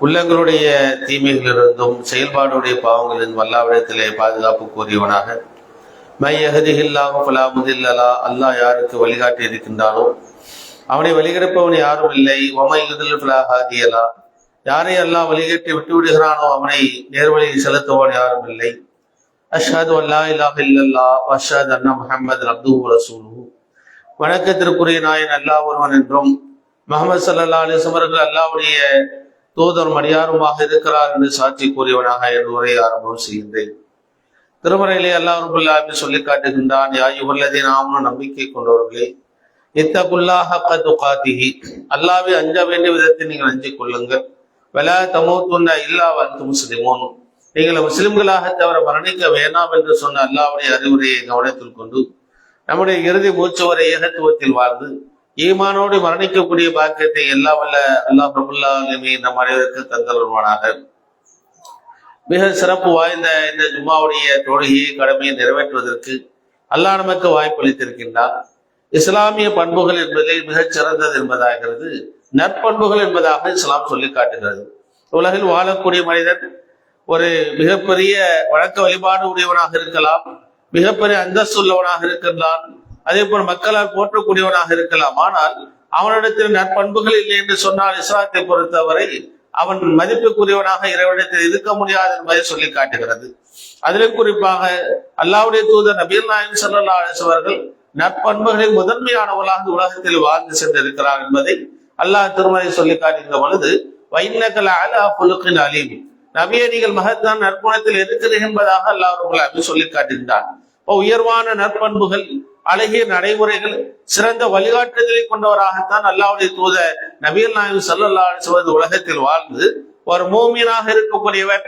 உள்ளங்களுடைய தீமைகளிலிருந்தும் செயல்பாடுடைய பாவங்களின் வல்லாவிடத்திலே பாதுகாப்பு கூறியவனாக மை பலா ஃபலா முதில்லலா அல்லாஹ் யாருக்கு வழிகாட்டி இருக்கின்றானோ அவனை வழிகெடுப்பவன் யாரும் இல்லை. ஒமை யுதில் ஃபலா ஹாதியலா யாரை அல்லாஹ் வழிகட்டி விட்டு விடுகிறானோ அவனை நேர்வழியில் செலுத்துவன் யாரும் இல்லை. அஷாது அல்லா இல்லாஹ் இல்லல்லா. அஷாத் அண்ணா முஹம்மது அப்துஹு ரசூலு வணக்கத்திற்குரிய நாயன் அல்லாஹ் ஒருவன் என்றும் முகமது சல்லா அலிஸ்லம் அல்லாவுடைய தூதர் மடியாருமாக இருக்கிறார் என்று சாட்சி கூறியவனாக என் உரை ஆரம்பம் செய்கின்றேன். திருமறையிலே அல்லாஹ் சொல்லி காட்டுகின்றான் யாய் உள்ளதை நாமும் நம்பிக்கை கொண்டவர்களே இத்தகுல்லாஹ துகாத்திஹி அல்லாவை அஞ்ச வேண்டிய விதத்தை நீங்கள் அஞ்சிக் கொள்ளுங்கள். வலா தமூத்துன்ன இல்லா வந்து முஸ்லிமோன். நீங்கள் முஸ்லிம்களாக தவிர மரணிக்க வேண்டாம் என்று சொன்ன அல்லாவுடைய அறிவுரையை கவனத்தில் கொண்டு நம்முடைய இறுதி மூச்சுவரை ஏகத்துவத்தில் வாழ்ந்து ஈமானோடு மரணிக்கக்கூடிய பாக்கியத்தை எல்லா வல்ல அல்லாஹ் பிரபுல்லாலுமே இந்த நம் தந்தருவானாக மிக சிறப்பு வாய்ந்த இந்த ஜும்மாவுடைய தொழுகையை கடமையை நிறைவேற்றுவதற்கு அல்லாஹ் நமக்கு வாய்ப்பளித்திருக்கின்றார் இஸ்லாமிய பண்புகள் என்பதே மிகச் சிறந்தது என்பதாகிறது. நற்பண்புகள் என்பதாக இஸ்லாம் சொல்லி காட்டுகிறது. உலகில் வாழக்கூடிய மனிதன் ஒரு மிகப்பெரிய வழக்க வழிபாடு உடையவனாக இருக்கலாம் மிகப்பெரிய அந்தஸ்து உள்ளவனாக இருக்கின்றான். அதே போல் மக்களால் போற்றக்கூடியவனாக இருக்கலாம். ஆனால் அவனிடத்தில் நற்பண்புகள் இல்லை என்று சொன்னால் இஸ்லாத்தை பொறுத்தவரை அவன் மதிப்புக்குரியவனாக இறைவனிடத்தில் இருக்க முடியாது என்பதை சொல்லி காட்டுகிறது. அதிலும் குறிப்பாக அல்லாவுடைய தூதர் நபீர் நாயம் சல்லா அவர்கள் நற்பண்புகளில் முதன்மையானவர்களாக உலகத்தில் வாழ்ந்து சென்றிருக்கிறார் என்பதை அல்லாஹ் திருமலை சொல்லி காட்டுகிற பொழுது வைநகல் அலா புலுக்கின் அலீம். நபியடிகள் மகத்தான் நற்குணத்தில் இருக்கிறது என்பதாக அல்லாஹ் சொல்லி காட்டுகின்றார் உயர்வான நற்பண்புகள் அழகிய நடைமுறைகள் சிறந்த வழிகாட்டுதலை கொண்டவராகத்தான் அல்லாவுடைய தூத நபீர் நாயம் சல்லா உலகத்தில் வாழ்ந்து ஒரு மூமியனாக இருக்கக்கூடியவர்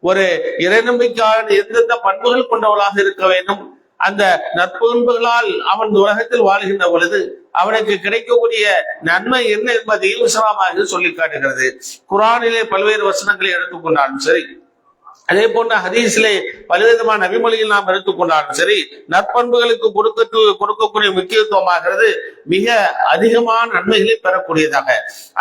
ஒரு இறைநம்பிக்கையான எந்தெந்த பண்புகள் கொண்டவளாக இருக்க வேண்டும் அந்த நற்பண்புகளால் அவன் உலகத்தில் வாழ்கின்ற பொழுது அவனுக்கு கிடைக்கக்கூடிய நன்மை என்ன என்பதையும் விசரமாக சொல்லி காட்டுகிறது. குரானிலே பல்வேறு வசனங்களை எடுத்துக்கொண்டாலும் சரி அதே போன்ற ஹதீஸிலே பலவிதமான நபிமொழியில் நாம் எடுத்துக்கொண்டாலும் சரி நற்பண்புகளுக்கு கொடுக்க கொடுக்கக்கூடிய முக்கியத்துவமாகிறது மிக அதிகமான நன்மைகளை பெறக்கூடியதாக.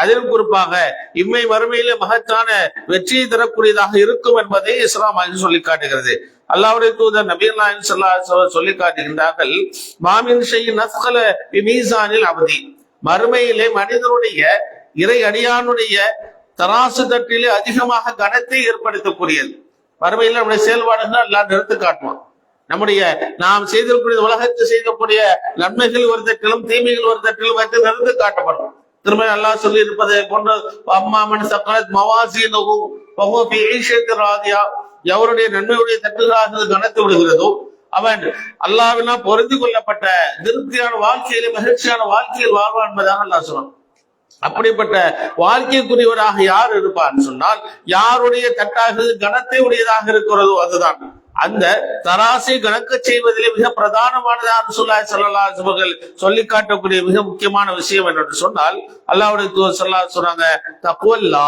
அதிலும் குறிப்பாக இம்மை வறுமையிலே மகத்தான வெற்றியை தரக்கூடியதாக இருக்கும் என்பதை இஸ்லாம் சொல்லி காட்டுகிறது. அல்லாவுடைய தூதர் நபீர் நாயன் சொல்லா சொல்லி காட்டுகின்றார்கள் மாமின் செய்யும் நஸ்கல மீசானில் அவதி மறுமையிலே மனிதனுடைய இறை அடியானுடைய தராசு தட்டிலே அதிகமாக கனத்தை ஏற்படுத்தக்கூடியது. மறுமையில் நம்முடைய செயல்பாடுகள் எல்லாம் நிறுத்து காட்டுவான். நம்முடைய நாம் செய்திருக்கூடிய உலகத்தில் செய்யக்கூடிய நன்மைகள் ஒரு தட்டிலும் தீமைகள் ஒரு தட்டிலும் வைத்து நிறுத்து காட்டப்படும். திரும்ப நல்லா சொல்லி இருப்பதை போன்று அம்மாமன் சக்கரத் மவாசி ராதியா. எவருடைய நன்மையுடைய தட்டுகளாக கணத்து விடுகிறதோ அவன் அல்லாவினா பொருந்தி கொள்ளப்பட்ட திருப்தியான வாழ்க்கையில மகிழ்ச்சியான வாழ்க்கையில் வாழ்வான் என்பதாக அல்லா சொன்னான் அப்படிப்பட்ட வாழ்க்கைக்குரியவராக யார் இருப்பார் சொன்னால் யாருடைய தட்டாக கனத்தை உடையதாக இருக்கிறதோ அதுதான். அந்த தராசை கணக்க செய்வதிலே மிக பிரதானமானதாக சொல்லாய் சொல்லலா அவர்கள் சொல்லி காட்டக்கூடிய மிக முக்கியமான விஷயம் என்று சொன்னால் அல்லாவுடைய தூதர் சொல்லா சொன்னாங்க தப்புவல்லா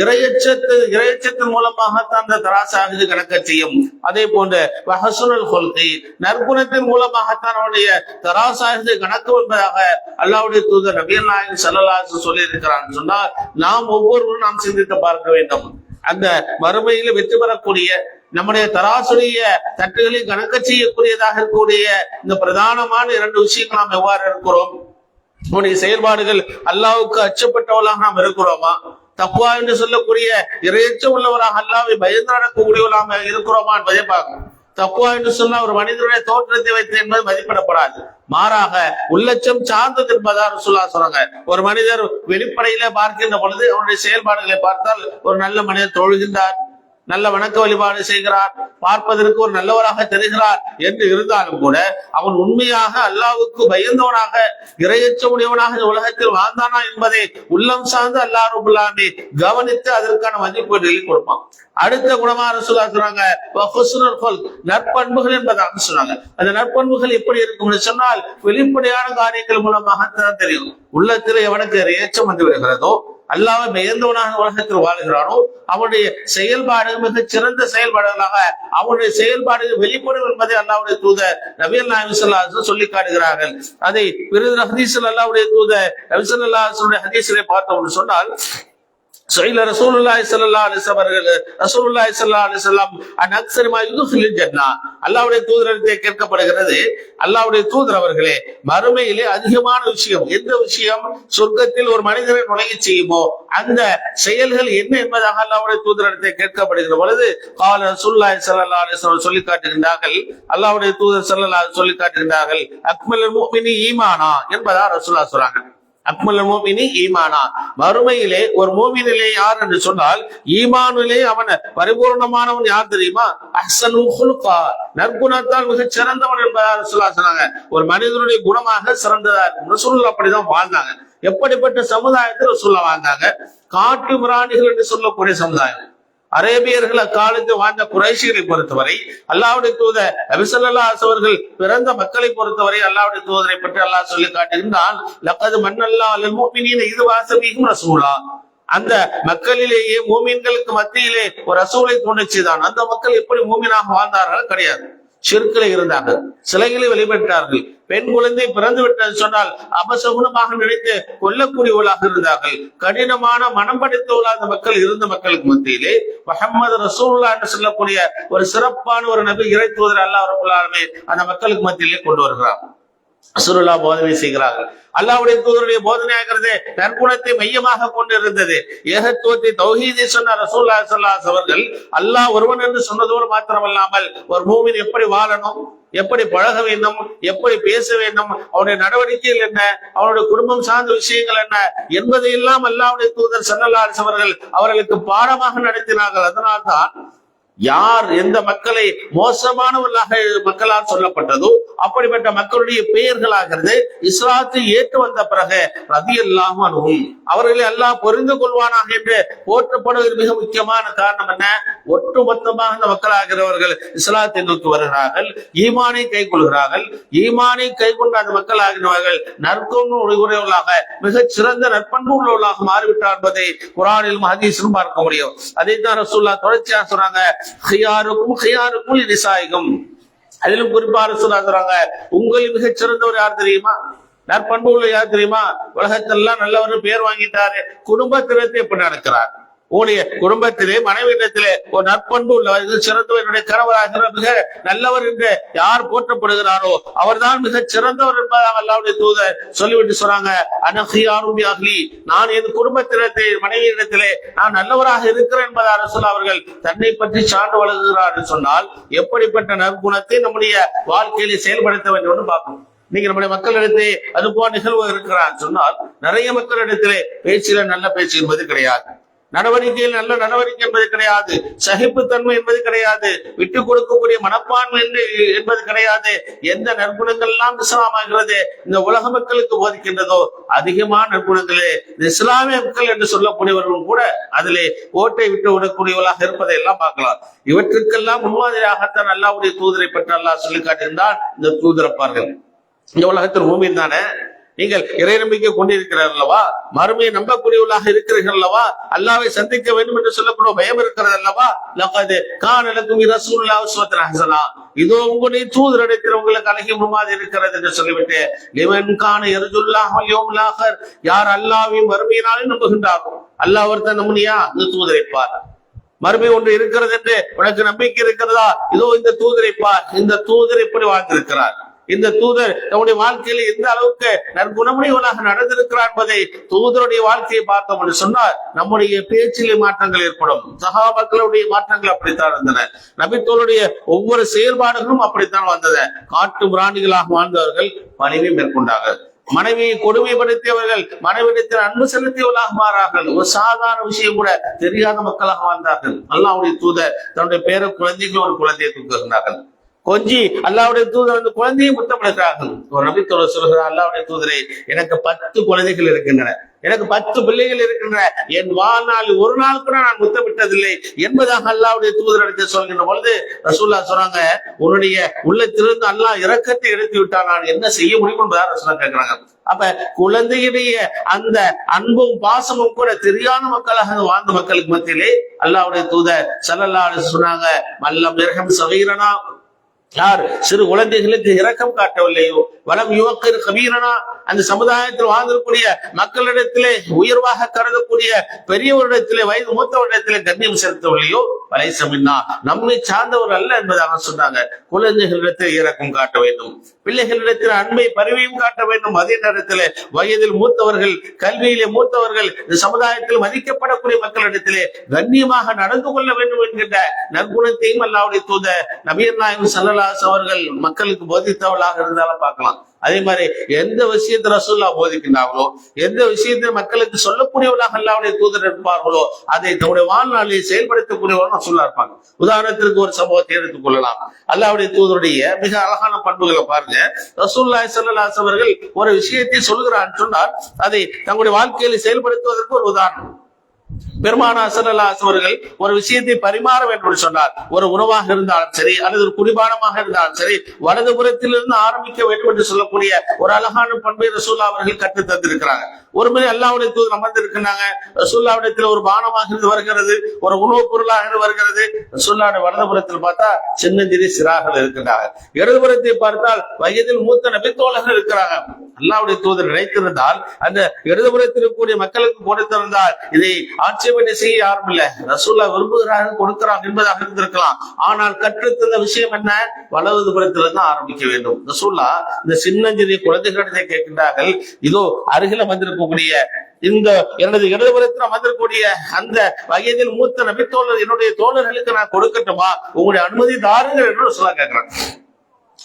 இறையச்சத்து இறையச்சத்தின் மூலமாகத்தான் அந்த தராசாக கணக்க செய்யும். அதே போன்ற வஹசுனல் கொள்கை நற்குணத்தின் மூலமாகத்தான் அவருடைய தராசாகுது கணக்கு என்பதாக அல்லாவுடைய தூதர் நபியல் நாயகன் சல்லல்லாசு சொல்லி இருக்கிறான்னு சொன்னால் நாம் ஒவ்வொருவரும் நாம் சிந்தித்து பார்க்க வேண்டும். அந்த மறுமையில வெற்றி பெறக்கூடிய நம்முடைய தராசுடைய தட்டுகளில் கணக்க செய்யக்கூடியதாக இருக்கக்கூடிய இந்த பிரதானமான இரண்டு விஷயங்கள் நாம் எவ்வாறு இருக்கிறோம்? நம்முடைய செயல்பாடுகள் அல்லாவுக்கு அச்சப்பட்டவர்களாக நாம் இருக்கிறோமா? தப்பா என்று சொல்லக்கூடிய இறையச்சம் உள்ளவராக அல்லாவை பயந்து நடக்கக்கூடியவர்களாக இருக்கிறோமா என்பதை பார்க்கணும். தப்புவா என்று சொன்னா ஒரு மனிதனுடைய தோற்றத்தை வைத்து என்பது மதிப்பிடப்படாது. மாறாக உள்ளச்சம் சார்ந்தது திருப்பதா சொல்லா சொல்றாங்க. ஒரு மனிதர் வெளிப்படையில பார்க்கின்ற பொழுது அவருடைய செயல்பாடுகளை பார்த்தால் ஒரு நல்ல மனிதர் தொழுகின்றார். நல்ல வணக்க வழிபாடு செய்கிறார். பார்ப்பதற்கு ஒரு நல்லவராக தெரிகிறார். என்று இருந்தாலும் கூட அவன் உண்மையாக அல்லாவுக்கு பயந்தவனாக இரையச்சமுடையவனாக இந்த உலகத்தில் வாழ்ந்தானா என்பதை உள்ளம் சார்ந்து அல்லாஹ் கவனித்து அதற்கான மதிப்பீடுகளை கொடுப்பான். அடுத்த குணமாக சொல்லா சொன்னாங்க நற்பண்புகள் என்பதாக சொன்னாங்க. அந்த நற்பண்புகள் எப்படி இருக்கும்னு சொன்னால் வெளிப்படையான காரியங்கள் மூலமாக தான் தெரியும். உள்ளத்தில் எவனுக்கு இறையச்சம் வந்து வருகிறதோ அல்லாவை பெயர்ந்தவனாக உலகத்தில் வாழ்கிறானோ அவனுடைய செயல்பாடு மிக சிறந்த செயல்பாடுகளாக அவனுடைய செயல்பாடுகள் வெளிப்படும் என்பதை அல்லாவுடைய தூதர் நபியல் நாயகம் சொல்லி காட்டுகிறார்கள். அதை விருது ஹதீஸ் அல்லாவுடைய தூதர் நபிசல்லாவுடைய ஹதீஸிலே பார்த்தோம் சொன்னால் சொயில ரசூலுல்லாஹி ஸல்லல்லாஹு அலைஹி அவர்கள் ரசூலுல்லாஹி ஸல்லல்லாஹு அலைஹி வஸல்லம் அன் அக்ஸரிமா தூதரத்தை கேட்கப்படுகிறது அல்லாஹ்வுடைய தூதர் அவர்களே மறுமையிலே அதிகமான விஷயம் எந்த விஷயம்? சொர்க்கத்தில் ஒரு மனிதனை நுழைய செய்யுமோ? அந்த செயல்கள் என்ன என்பதாக அல்லாஹ்வுடைய தூதரத்தை கேட்கப்படுகிற பொழுது கால ரசூலுல்லாஹி ஸல்லல்லாஹு அலைஹி சொல்லி காட்டுகின்றார்கள். அல்லாஹ்வுடைய தூதர் ஸல்லல்லாஹு சொல்லி காட்டுகின்றார்கள் அக்மலுல் முஃமினி ஈமானா? என்பதா ரசூலுல்லாஹ் சொல்றாங்க. அக்மல் மோமினி ஈமானா. மறுமையிலே ஒரு மோமினிலே யார் என்று சொன்னால் ஈமானிலே அவன் பரிபூர்ணமானவன் யார் தெரியுமா? அஹ்சன் நற்குணத்தால் மிகச் சிறந்தவன் என்பதாக சொன்னாங்க. ஒரு மனிதனுடைய குணமாக சிறந்ததா இருக்கும். ரசூல் அப்படிதான் வாழ்ந்தாங்க. எப்படிப்பட்ட சமுதாயத்தில் சொல்ல வாழ்ந்தாங்க? காட்டு பிராணிகள் என்று சொல்லக்கூடிய சமுதாயம். அரேபியர்கள் அக்காலத்தில் வாழ்ந்த குறைஷிகளை பொறுத்தவரை அல்லாவுடைய தூதர் நபிசல்லா அவர்கள் பிறந்த மக்களை பொறுத்தவரை அல்லாவுடைய தூதரை பற்றி அல்லாஹ் சொல்லி காட்டியிருந்தான் லக்கது மண்ணல்லா அல்ல மூமினின் இது வாசமிகும் ரசூலா. அந்த மக்களிலேயே மூமின்களுக்கு மத்தியிலே ஒரு ரசூலை தோன்றிச்சுதான். அந்த மக்கள் எப்படி மூமீனாக வாழ்ந்தார்கள்? கிடையாது. சிறுக்கில இருந்தார்கள். சிலைகளை வெளிப்பட்டார்கள் பெண் குழந்தை பிறந்து விட்டது சொன்னால் அபசகுணமாக நினைத்து கொல்லக்கூடியவர்களாக இருந்தார்கள். கடினமான மனம் படைத்தவர்களாக மக்கள் இருந்த மக்களுக்கு மத்தியிலே முகமது ரசூல்லா என்று சொல்லக்கூடிய ஒரு சிறப்பான ஒரு நபி இறை தூதர் அல்லாஹ் அந்த மக்களுக்கு மத்தியிலே கொண்டு வருகிறார். ரசூலுல்லா போதனை செய்கிறார்கள். அல்லாவுடைய தூதருடைய போதனையாகிறது நற்குணத்தை மையமாக கொண்டு இருந்தது ஏகத்துவத்தை தௌஹீதை சொன்ன ரசூல்லா சொல்லாஸ் அவர்கள் அல்லாஹ் ஒருவன் என்று சொன்னதோடு மாத்திரமல்லாமல் ஒரு பூமியில் எப்படி வாழணும் எப்படி பழக வேண்டும் எப்படி பேச வேண்டும் அவனுடைய நடவடிக்கைகள் என்ன அவனுடைய குடும்பம் சார்ந்த விஷயங்கள் என்ன என்பதையெல்லாம் அல்லாவுடைய தூதர் சன்னல்லாஸ் அவர்கள் அவர்களுக்கு பாடமாக நடத்தினார்கள். அதனால்தான் யார் எந்த மக்களை மோசமானவர்களாக மக்களால் சொல்லப்பட்டதோ அப்படிப்பட்ட மக்களுடைய பெயர்களாகிறது இஸ்லாத்தை ஏற்று வந்த பிறகு ரதி அல்லாமல் அவர்களை எல்லாம் புரிந்து கொள்வானாக என்று போற்றப்படுவதற்கு மிக முக்கியமான காரணம் என்ன? ஒட்டுமொத்தமாக இந்த மக்களாகிறவர்கள் இஸ்லாத்தை நோக்கி வருகிறார்கள் ஈமானை கை கொள்கிறார்கள். ஈமானை கை கொண்ட அந்த மக்களாகினவர்கள் நற்கொண்டு உடையவர்களாக மிகச் சிறந்த நற்பண்பு உள்ளவர்களாக மாறிவிட்டார் என்பதை குரானிலும் ஹதீஸிலும் பார்க்க முடியும். அதை தான் ரசூல்லா தொடர்ச்சியாக சொல்றாங்க ஹியாருக்கும் ஹியாருக்கும் நிசாயகம். அதிலும் குறிப்பா சொல்றாங்க உங்களில் மிகச் யார் தெரியுமா? நற்பண்பு உள்ள யார் தெரியுமா? உலகத்தெல்லாம் நல்லவர் பேர் வாங்கிட்டாரு. குடும்பத்தினத்தை எப்படி நடக்கிறார். உங்களுடைய குடும்பத்திலே மனைவியிடத்திலே ஒரு நற்பண்பு உள்ளவர். சிறந்தவர். என்னுடைய கணவராகிற மிக நல்லவர் என்று யார் போற்றப்படுகிறாரோ அவர்தான் மிக சிறந்தவர் என்பதாக அல்லாவுடைய தூதர் சொல்லிவிட்டு சொல்றாங்க அனஹியாரும் அஹ்லி நான் என் குடும்பத்திடத்தை மனைவியிடத்திலே நான் நல்லவராக இருக்கிறேன் என்பதாக அரசு அவர்கள் தன்னை பற்றி சான்று வழங்குகிறார் என்று சொன்னால் எப்படிப்பட்ட நற்குணத்தை நம்முடைய வாழ்க்கையிலே செயல்படுத்த வேண்டும் என்று பார்க்கணும் நீங்க நம்முடைய மக்களிடத்தே அது போல நிகழ்வு இருக்கிறான்னு சொன்னால் நிறைய மக்களிடத்திலே பேச்சில நல்ல பேச்சு என்பது கிடையாது. நடவடிக்கையில் நல்ல நடவடிக்கை என்பது கிடையாது. சகிப்புத்தன்மை என்பது கிடையாது. விட்டு கொடுக்கக்கூடிய மனப்பான்மை என்று என்பது கிடையாது. எந்த நற்குணங்கள் எல்லாம் இஸ்லாமாகிறது இந்த உலக மக்களுக்கு போதிக்கின்றதோ அதிகமான நற்குணங்களே இந்த இஸ்லாமிய மக்கள் என்று சொல்லக்கூடியவர்களும் கூட அதிலே ஓட்டை விட்டு விடக்கூடியவர்களாக இருப்பதை எல்லாம் பார்க்கலாம். இவற்றுக்கெல்லாம் முன்மாதிரியாகத்தான் அல்லாவுடைய தூதரை பற்றி அல்லாஹ் சொல்லி காட்டியிருந்தால் இந்த தூதரப்பார்கள். இந்த உலகத்தில் பூமியில் தானே? நீங்கள் இறை நம்பிக்கை கொண்டிருக்கிறார் அல்லவா? மறுமையை நம்பக்கூடியவர்களாக இருக்கிறீர்கள் அல்லவா? அல்லாவை சந்திக்க வேண்டும் என்று சொல்லக்கூடிய பயம் இருக்கிறது அல்லவா? லகது கானலுக்கும் ரசூல்லா உஸ்வத்தன் இதோ உங்களுடைய தூதர் உங்களுக்கு அழகிய முன்மாதிரி இருக்கிறது என்று சொல்லிவிட்டு லிவன் கான எருதுல்லாக யோம்லாஹர் யார் அல்லாவையும் மறுமையினாலே நம்புகின்றாரோ அல்லாஹ் ஒருத்தன் நம்புனியா? இந்த தூதரைப்பார் மறுமை ஒன்று இருக்கிறது என்று உனக்கு நம்பிக்கை இருக்கிறதா? இதோ இந்த தூதரைப்பார் இந்த தூதர் இப்படி வாழ்ந்திருக்கிறார். இந்த தூதர் நம்முடைய வாழ்க்கையில எந்த அளவுக்கு நற்குணமுடையவனாக நடந்திருக்கிறார் என்பதை தூதருடைய வாழ்க்கையை பார்த்தோம் என்று சொன்னால் நம்முடைய பேச்சிலே மாற்றங்கள் ஏற்படும். சகாபாக்களுடைய மாற்றங்கள் அப்படித்தான் இருந்தன. நபித்தோளுடைய ஒவ்வொரு செயல்பாடுகளும் அப்படித்தான் வந்தது காட்டு பிராணிகளாக வாழ்ந்தவர்கள் பணிவை மேற்கொண்டார்கள். மனைவியை கொடுமைப்படுத்தியவர்கள் மனைவிடத்தில் அன்பு செலுத்தியவர்களாக மாறார்கள். ஒரு சாதாரண விஷயம் கூட தெரியாத மக்களாக வாழ்ந்தார்கள். அல்லாவுடைய தூதர் தன்னுடைய பேர குழந்தைகள் ஒரு குழந்தையை தூக்குகிறார்கள். கொஞ்சி அல்லாவுடைய தூதர் வந்து குழந்தையை முத்தமிடுகிறார்கள் ஒரு நபித்தோடு சொல்கிறார் அல்லாவுடைய தூதரை எனக்கு பத்து குழந்தைகள் இருக்கின்றன. எனக்கு பத்து பிள்ளைகள் இருக்கின்றன. என் வாழ்நாள் ஒரு நாள் கூட நான் முத்தமிட்டதில்லை. என்பதாக அல்லாவுடைய தூதரிடத்தை சொல்கின்ற பொழுது ரசூல்லா சொல்றாங்க உன்னுடைய உள்ளத்திலிருந்து அல்லாஹ் இறக்கத்தை எடுத்து விட்டால் நான் என்ன செய்ய முடியும்? என்பதாக ரசூல்லா கேட்கிறாங்க. அப்ப குழந்தையுடைய அந்த அன்பும் பாசமும் கூட தெரியாத மக்களாக வாழ்ந்த மக்களுக்கு மத்தியிலே அல்லாவுடைய தூதர் சல்லல்லா சொன்னாங்க மல்லம் இரகம் சகீரனா யார்? சிறு குழந்தைகளுக்கு இரக்கம் காட்டவில்லையோ? வளம் யுவக்கர் கபீரனா? அந்த சமுதாயத்தில் வாழ்ந்திருக்கூடிய மக்களிடத்திலே உயர்வாக கருதக்கூடிய பெரியவரிடத்திலே வயது மூத்தவரிடத்திலே கண்ணியம் செலுத்தவில்லையோ? வலைசமின்னா நம்மை சார்ந்தவர் அல்ல என்பதாக சொன்னாங்க. குழந்தைகளிடத்தில் இறக்கம் காட்ட வேண்டும். பிள்ளைகளிடத்தில் அன்பை பரிவையும் காட்ட வேண்டும். அதே நேரத்தில் வயதில் மூத்தவர்கள் கல்வியிலே மூத்தவர்கள் இந்த சமுதாயத்தில் மதிக்கப்படக்கூடிய மக்களிடத்திலே கண்ணியமாக நடந்து கொள்ள வேண்டும் என்கின்ற நற்குணத்தையும் அல்லாவுடைய தூத நபீர் நாயகம் சல்லல்லாஸ் அவர்கள் மக்களுக்கு போதித்தவளாக இருந்தாலும் பார்க்கலாம். அதே மாதிரி எந்த விஷயத்தை ரசூல்லா போதிக்கின்றார்களோ எந்த விஷயத்தை மக்களுக்கு சொல்லக்கூடியவர்களாக அல்லாவுடைய தூதர் இருப்பார்களோ அதை தன்னுடைய வாழ்நாளில் செயல்படுத்தக்கூடியவர்கள் ரசூல்லா இருப்பாங்க. உதாரணத்திற்கு ஒரு சம்பவத்தை எடுத்துக் கொள்ளலாம். அல்லாவுடைய தூதருடைய மிக அழகான பண்புகளை பாருங்க. ரசூல்லா சல்லாஸ் அவர்கள் ஒரு விஷயத்தை சொல்கிறான்னு சொன்னால் அதை தங்களுடைய வாழ்க்கையில் செயல்படுத்துவதற்கு ஒரு உதாரணம். பெருமானா சல்லாஸ் அவர்கள் ஒரு விஷயத்தை பரிமாற வேண்டும் என்று சொன்னார். ஒரு உணவாக இருந்தாலும் சரி அல்லது ஒரு குடிபானமாக இருந்தாலும் சரி வலதுபுறத்திலிருந்து ஆரம்பிக்க வேண்டும் என்று சொல்லக்கூடிய ஒரு அழகான பண்பை ரசூல்லா அவர்கள் கற்று தந்திருக்கிறாங்க. ஒரு முறை அல்லாவுடைய தூதர் அமர்ந்திருக்கிறாங்க. ரசூல்லாவிடத்தில் ஒரு பானமாக இருந்து வருகிறது ஒரு உணவுப் பொருளாக இருந்து வருகிறது. ரசூல்லாவுடைய வலதுபுறத்தில் பார்த்தா சின்னஞ்சிறி சிறார்கள் இருக்கின்றாங்க. இடதுபுறத்தை பார்த்தால் வயதில் மூத்த நபித்தோழர்கள் இருக்கிறாங்க. அல்லாவுடைய தூதர் நினைத்திருந்தால் அந்த இடதுபுறத்தில் இருக்கக்கூடிய மக்களுக்கு கொடுத்திருந்தால் இதை ஆட்சேபனை செய்ய யாரும் இல்ல. ரசூல்லா விரும்புகிறார்கள் கொடுக்கிறாங்க என்பதாக இருந்திருக்கலாம். ஆனால் கற்றுத்தந்த விஷயம் என்ன? வலது புறத்திலிருந்து ஆரம்பிக்க வேண்டும். ரசூல்லா இந்த சின்னஞ்சிறிய குழந்தைகளிடத்தை கேட்கின்றார்கள். இதோ அருகில வந்திருக்கக்கூடிய இந்த எனது இடதுபுறத்தில் அமர்ந்திருக்கக்கூடிய அந்த வயதில் மூத்த நபித்தோழர் என்னுடைய தோழர்களுக்கு நான் கொடுக்கட்டுமா? உங்களுடைய அனுமதி தாருங்கள் என்று சொல்ல கேட்கிறேன்.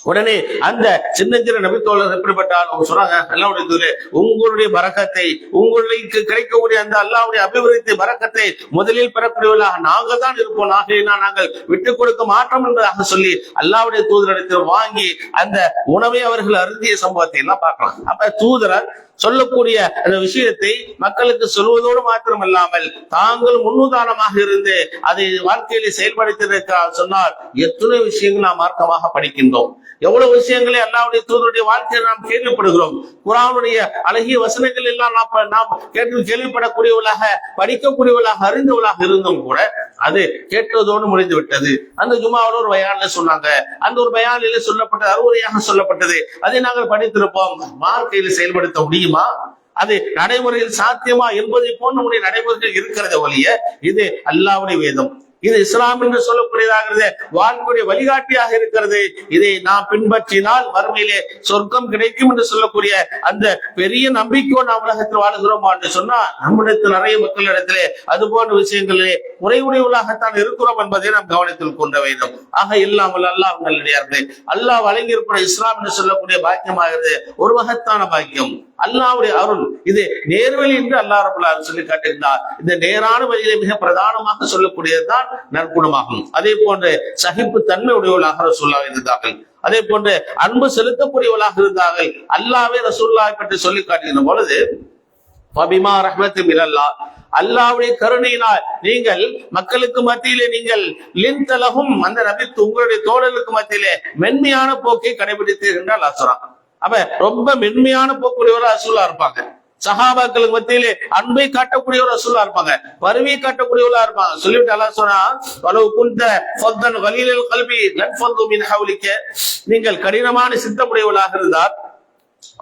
உடனே அந்த சின்னஞ்சிற நபித்தோழர் எப்படிப்பட்டால் அவங்க சொல்றாங்க அல்லாவுடைய தூதரே உங்களுடைய பறக்கத்தை உங்களுக்கு கிடைக்கக்கூடிய அந்த அல்லாவுடைய அபிவிருத்தி பறக்கத்தை முதலில் பெறக்கூடியவர்களாக நாங்கள் தான் இருப்போம். ஆகையினா நாங்கள் விட்டுக் கொடுக்க மாட்டோம் என்பதாக சொல்லி அல்லாவுடைய தூதரிடத்தில் வாங்கி அந்த உணவை அவர்கள் அருந்திய சம்பவத்தை எல்லாம் பார்க்கலாம். அப்ப தூதரர் சொல்லக்கூடிய அந்த விஷயத்தை மக்களுக்கு சொல்வதோடு மாத்திரமல்லாமல் தாங்கள் முன்னுதாரணமாக இருந்து அதை வாழ்க்கையில செயல்படுத்தியிருக்கிறார் சொன்னால் எத்தனை விஷயங்கள் நாம் மார்க்கமாக படிக்கின்றோம். எவ்வளவு விஷயங்களை அல்லாவுடைய தூதருடைய வாழ்க்கையில் நாம் கேள்விப்படுகிறோம். குரானுடைய அழகிய வசனங்கள் எல்லாம் நாம் நாம் கேட்டு கேள்விப்படக்கூடியவளாக படிக்கக்கூடியவளாக அறிந்தவளாக இருந்தும் கூட அது கேட்டதோடு முடிந்து விட்டது அந்த ஜுமாவில் ஒரு பயானில சொன்னாங்க. அந்த ஒரு பயானில சொல்லப்பட்ட அறுவரையாக சொல்லப்பட்டது. அதை நாங்கள் படித்திருப்போம். மார்க்கையில் செயல்படுத்த முடியுமா? அது நடைமுறையில் சாத்தியமா என்பதை போன்ற நடைமுறைகள் இருக்கிறத ஒழிய இது அல்லாவுடைய வேதம். இது இஸ்லாம் என்று சொல்லக்கூடியதாகிறது. வாழ்க்கையுடைய வழிகாட்டியாக இருக்கிறது. இதை நாம் பின்பற்றினால் வறுமையிலே சொர்க்கம் கிடைக்கும் என்று சொல்லக்கூடிய அந்த பெரிய நம்பிக்கையோடு நாம் உலகத்தில் வாழ்கிறோமா என்று சொன்னா நம்மிடத்தில் நிறைய மக்களிடத்திலே அது போன்ற விஷயங்களிலே குறைவுடையவர்களாகத்தான் இருக்கிறோம் என்பதை நாம் கவனத்தில் கொண்ட வேண்டும். ஆக இல்லாமல் அல்லாஹ் நல்லடியார்களே அல்லாஹ் வழங்கியிருக்கிற இஸ்லாம் என்று சொல்லக்கூடிய பாக்கியமாகிறது. ஒரு வகத்தான பாக்கியம். அல்லாவுடைய அருள். இது நேர்வழி என்று அல்லாஹ் ரபுல்லாஹ் சொல்லி காட்டியிருந்தார். இந்த நேரான வழியில மிக பிரதானமாக சொல்லக்கூடியதுதான் நற்குணமாகும். அதே போன்று சகிப்பு தன்மை உடையவர்களாக ரசூல்லா இருந்தார்கள். அதே போன்று அன்பு செலுத்தக்கூடியவர்களாக இருந்தார்கள். அல்லாவே ரசூல்லாவை பற்றி சொல்லி காட்டுகிற பொழுது பபிமா ரஹ்மத்து மிரல்லா அல்லாவுடைய கருணையினால் நீங்கள் மக்களுக்கு மத்தியிலே நீங்கள் லின்தலகும் அந்த நபி உங்களுடைய தோழர்களுக்கு மத்தியிலே மென்மையான போக்கை கடைபிடித்தீர்கள் என்று அல்லாஹ் சொல்றான் அப்ப ரொம்ப மென்மையான போக்குடையவரா ரசூலா இருப்பாங்க. சஹாபாக்களுக்கு மத்தியிலே அன்பை காட்டக்கூடிய ஒரு ரசூலா இருப்பாங்க. பருவி காட்டக்கூடியவளா இருப்பாங்க. சொல்லிவிட்டு அல்லா சொன்னா வலவு குந்த ஃபத்தன் வலியில் கல்வி லன்ஃபந்து மின் ஹவுலிக்க. நீங்கள் கடினமான சித்தமுடையவளாக இருந்தால்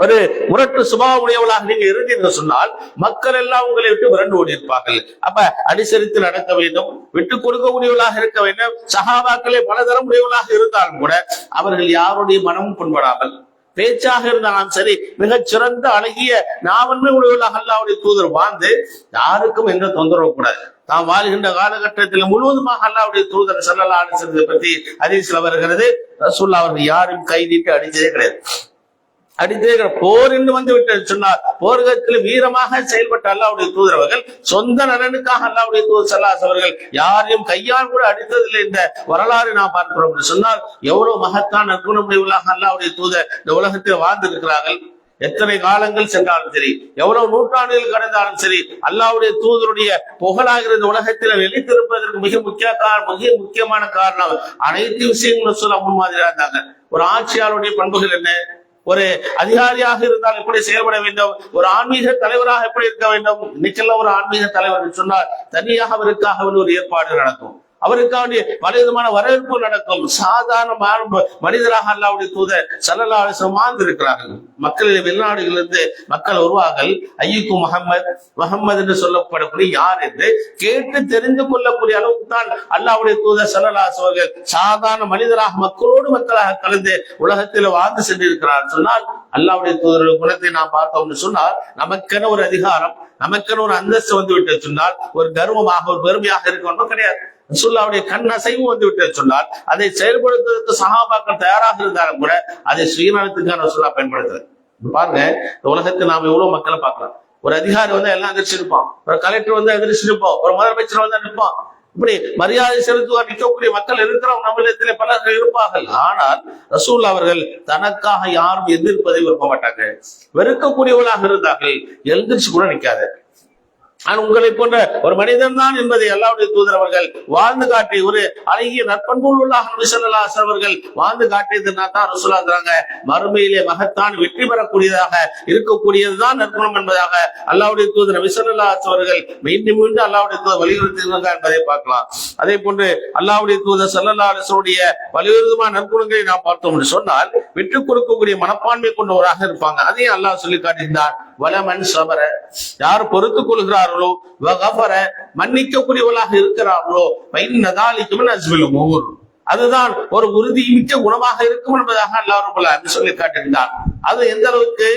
ஒரு முரட்டு சுபாவமுடையவளாக நீங்க இருந்தீர்கள் சொன்னால் மக்கள் எல்லாம் உங்களை விட்டு விரண்டு ஓடி இருப்பார்கள் அப்ப அனுசரித்து நடக்க வேண்டும் விட்டு கொடுக்கக்கூடியவளாக இருக்க வேண்டும். சகாபாக்களே பலதரம் உடையவளாக இருந்தாலும் கூட அவர்கள் யாருடைய மனமும் புண்படாமல் பேச்சாக இருந்தாலும் சரி மிகச் சிறந்த அழகிய நாவன்மை உடையவர்களாக அல்லாவுடைய தூதர் வாழ்ந்து யாருக்கும் எந்த தொந்தரவு கூடாது. தாம் வாழ்கின்ற காலகட்டத்தில் முழுவதுமாக அல்லாவுடைய தூதர் செல்லல்லா அடிச்சதை பற்றி அதிசல வருகிறது. ரசூல்லா அவர்கள் யாரும் கை நீட்டி அடிச்சதே கிடையாது. அடித்தே போர் என்று வந்து விட்டு சொன்னார் போர்க்களத்தில் வீரமாக செயல்பட்ட அல்லாவுடைய தூதரவர்கள் சொந்த நலனுக்காக அல்லாவுடைய தூதர் சல்லாஸ் அவர்கள் யாரையும் கையால் கூட அடித்ததில்லை இந்த வரலாறு நாம் பார்க்கிறோம் என்று சொன்னால் எவ்வளவு மகத்தான் நற்குணமுடையவர்களாக அல்லாவுடைய தூதர் இந்த உலகத்தில் வாழ்ந்திருக்கிறார்கள். எத்தனை காலங்கள் சென்றாலும் சரி எவ்வளவு நூற்றாண்டுகள் கடந்தாலும் சரி அல்லாவுடைய தூதருடைய புகழாகிற இந்த உலகத்தில் நிலைத்திருப்பதற்கு மிக முக்கிய காரணம் மிக முக்கியமான காரணம் அனைத்து விஷயங்களும் சொல்ல முன்மாதிரியா இருந்தாங்க. ஒரு ஆட்சியாளருடைய பண்புகள் என்ன? ஒரு அதிகாரியாக இருந்தால் எப்படி செயல்பட வேண்டும்? ஒரு ஆன்மீக தலைவராக எப்படி இருக்க வேண்டும்? நிச்சயம் ஒரு ஆன்மீக தலைவர் சொன்னால் தனியாக அவருக்காக ஒரு ஏற்பாடு நடக்கும். அவருக்கான பலவிதமான வரவேற்பு நடக்கும். சாதாரணமான மனிதராக அல்லாவுடைய தூதர் சல்லல்லா வாழ்ந்து இருக்கிறார்கள் மக்கள் வெளிநாடுகளிலிருந்து மக்கள் வருவார்கள். ஐயுக்கு முகமது முகமது என்று சொல்லப்படக்கூடிய யார் என்று கேட்டு தெரிந்து கொள்ளக்கூடிய அளவுக்கு தான் அல்லாவுடைய தூதர் சல்லல்லாஹு அவர்கள் சாதாரண மனிதராக மக்களோடு மக்களாக கலந்து உலகத்தில் வாழ்ந்து சென்றிருக்கிறார் சொன்னால் அல்லாவுடைய தூதருடைய குணத்தை நாம் பார்த்தோம்னு சொன்னால் நமக்கென ஒரு அதிகாரம் நமக்கென ஒரு அந்தஸ்து வந்து விட்டு சொன்னால் ஒரு கர்வமாக ஒரு பெருமையாக இருக்க ஒன்றும் கிடையாது. ரசூல்லாவுடைய கண் அசைவு வந்து விட்டு சொன்னால் அதை செயல்படுத்துவதற்கு சகாபாக்கள் தயாராக இருந்தாலும் கூட அதை சுயநலத்துக்காக ரசூல்லா பயன்படுத்துறது பாருங்க இந்த உலகத்தில் நாம எவ்வளவு மக்களை பார்க்கலாம். ஒரு அதிகாரி வந்து எல்லாம் எதிர்ச்சிருப்பான் ஒரு கலெக்டர் வந்து எதிர்ச்சிருப்போம் ஒரு முதலமைச்சர் வந்து நிற்பான். இப்படி மரியாதை செலுத்துவார் நிற்கக்கூடிய மக்கள் இருக்கிற நம்மளிடத்திலே பலர்கள் இருப்பார்கள். ஆனால் ரசூல் அவர்கள் தனக்காக யாரும் எதிர்ப்பதை விரும்ப மாட்டாங்க. வெறுக்கக்கூடியவர்களாக இருந்தார்கள். எழுந்திரிச்சு கூட நிக்காத ஆனால் உங்களை போன்ற ஒரு மனிதன் தான் என்பதை அல்லாவுடைய தூதர் அவர்கள் வாழ்ந்து காட்டி ஒரு அழகிய நற்பண்புகள் உள்ள அவர்கள் வாழ்ந்து காட்டியதுன்னா தான் ரசூலாங்கிறாங்க மறுமையிலே மகத்தான் வெற்றி பெறக்கூடியதாக இருக்கக்கூடியதுதான் நற்குணம் என்பதாக அல்லாவுடைய தூதர் நபி அவர்கள் மீண்டும் மீண்டும் அல்லாவுடைய தூதர் வலியுறுத்தியிருக்காங்க என்பதை பார்க்கலாம். அதே போன்று அல்லாவுடைய தூதர் சல்லல்லா அலைஹி வலியுறுத்தமான நற்குணங்களை நாம் பார்த்தோம் என்று சொன்னால் வெற்றி கொடுக்கக்கூடிய மனப்பான்மை கொண்டவராக இருப்பாங்க. அதையும் அல்லாஹ் சொல்லி காட்டியிருந்தார் வலமன் சபர. யார் பொறுத்துக் கொள்கிறார்களோ வகபர மன்னிக்கக்கூடியவர்களாக இருக்கிறார்களோ பைன் அஸ்மிலும் ஒவ்வொரு அதுதான் ஒரு உறுதிமிக்க குணமாக இருக்கும் என்பதாக அல்லாஹ் சொல்லி காட்டியிருந்தார் அது எந்த அளவுக்கு?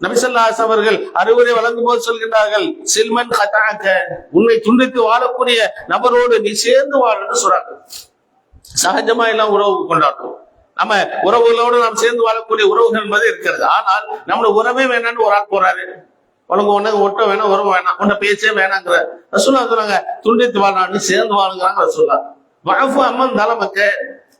நபிசல்லாஸ் அவர்கள் அறிவுரை வழங்கும் போது சொல்கின்றார்கள் சில்மன் கதாக்க. உன்னை துண்டித்து வாழக்கூடிய நபரோடு நீ சேர்ந்து வாழ்ன்னு சொல்றாங்க சகஜமா எல்லாம் உறவு கொண்டாடுறோம் நம்ம உறவுகளோடு நாம் சேர்ந்து வாழக்கூடிய உறவுகள் என்பது இருக்கிறது. ஆனால் நம்மளோட உறவே வேணாம்னு ஒரு ஆள் போறாரு. உனக்கு உனக்கு ஒட்டம் வேணாம் உறவு வேணாம் உன்னை பேச்சே வேணாங்கிற ரசூலா சொல்றாங்க துண்டித்து வாழான்னு சேர்ந்து வாழுங்கிறாங்க ரசூலா. வழக்கு அம்மன் தலைமக்க